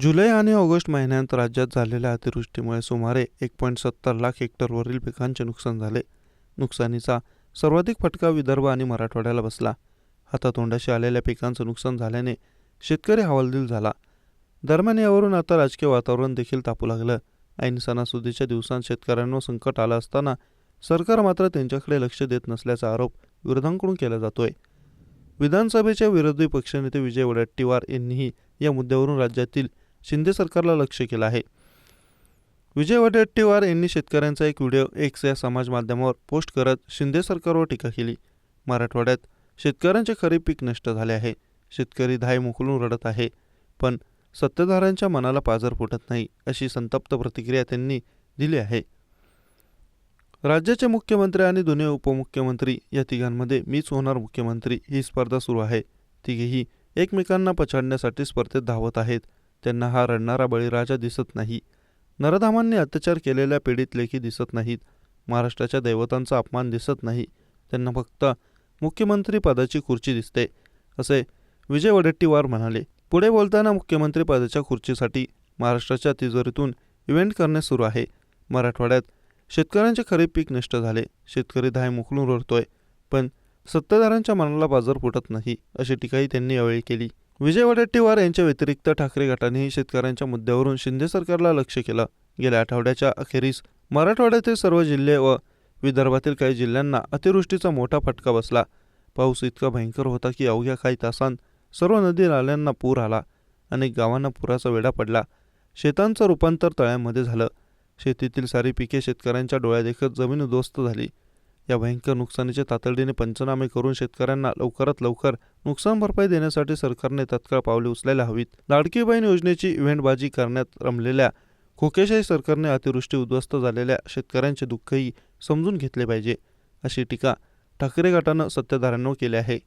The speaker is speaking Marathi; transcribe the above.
जुलै आणि ऑगस्ट महिन्यात राज्यात झालेल्या अतिवृष्टीमुळे सुमारे एक पॉईंट सत्तर लाख हेक्टरवरील पिकांचे नुकसान झाले. नुकसानीचा सर्वाधिक फटका विदर्भ आणि मराठवाड्याला बसला. हातातोंडाशी आलेल्या पिकांचं नुकसान झाल्याने शेतकरी हवालदिल झाला. दरम्यान यावरून आता राजकीय वातावरण देखील तापू लागलं. ऐन सणासुदीच्या दिवसांत शेतकऱ्यांवर संकट आलं असताना सरकार मात्र त्यांच्याकडे लक्ष देत नसल्याचा आरोप विरोधांकडून केला जातोय. विधानसभेचे विरोधी पक्षनेते विजय वडेट्टीवार यांनीही या मुद्द्यावरून राज्यातील शिंदे सरकारला लक्ष केलं आहे. विजय वडेट्टीवार यांनी शेतकऱ्यांचा एक व्हिडिओ एक्स या समाज माध्यमावर पोस्ट करत शिंदे सरकारवर टीका केली. मराठवाड्यात शेतकऱ्यांचे खरीप पीक नष्ट झाले आहे. शेतकरी धाय मोकलून रडत आहे. पण सत्ताधाऱ्यांच्या मनाला पाजर फुटत नाही अशी संतप्त प्रतिक्रिया त्यांनी दिली आहे. राज्याचे मुख्यमंत्री आणि दोन्ही उपमुख्यमंत्री या तिघांमध्ये मीच होणार मुख्यमंत्री ही स्पर्धा सुरू आहे. तिघेही एकमेकांना पछाडण्यासाठी स्पर्धेत धावत आहेत. त्यांना हा रडणारा बळीराजा दिसत नाही. नरधामांनी अत्याचार केलेल्या पीडित लेखी दिसत नाहीत. महाराष्ट्राच्या दैवतांचा अपमान दिसत नाही. त्यांना फक्त मुख्यमंत्री पदाची खुर्ची दिसते असे विजय वडेट्टीवार म्हणाले. पुढे बोलताना मुख्यमंत्री पदाच्या खुर्चीसाठी महाराष्ट्राच्या तिजोरीतून इव्हेंट करणे सुरू आहे. मराठवाड्यात शेतकऱ्यांचे खरीप पीक नष्ट झाले. शेतकरी धाय मोकलून रडतोय पण सत्ताधाऱ्यांच्या मनाला बाजार फुटत नाही अशी टीकाही त्यांनी यावेळी केली. विजय वडेट्टीवार यांच्या व्यतिरिक्त ठाकरे गटानेही शेतकऱ्यांच्या मुद्द्यावरून शिंदे सरकारला लक्ष केलं. गेल्या आठवड्याच्या अखेरीस मराठवाड्यातील सर्व जिल्हे व विदर्भातील काही जिल्ह्यांना अतिवृष्टीचा मोठा फटका बसला. पाऊस इतका भयंकर होता की अवघ्या काही तासांत सर्व नदी नाल्यांना पूर आला. अनेक गावांना पुराचा वेढा पडला. शेतांचं रूपांतर तळ्यांमध्ये झालं. शेतीतील सारी पिके शेतकऱ्यांच्या डोळ्यादेखत जमीन उद्ध्वस्त झाली. या भयंकर नुकसानीचे तातडीने पंचनामे करून शेतकऱ्यांना लवकरात लवकर नुकसान भरपाई देण्यासाठी सरकारने तत्काळ पावले उचलायला हवीत. लाडकी बहीण योजनेची इव्हेंटबाजी करण्यात रमलेल्या खोकेशाही सरकारने अतिवृष्टी उद्ध्वस्त झालेल्या शेतकऱ्यांचे दुःखही समजून घेतले पाहिजे अशी टीका ठाकरे गटानं सत्ताधाऱ्यांवर केली आहे.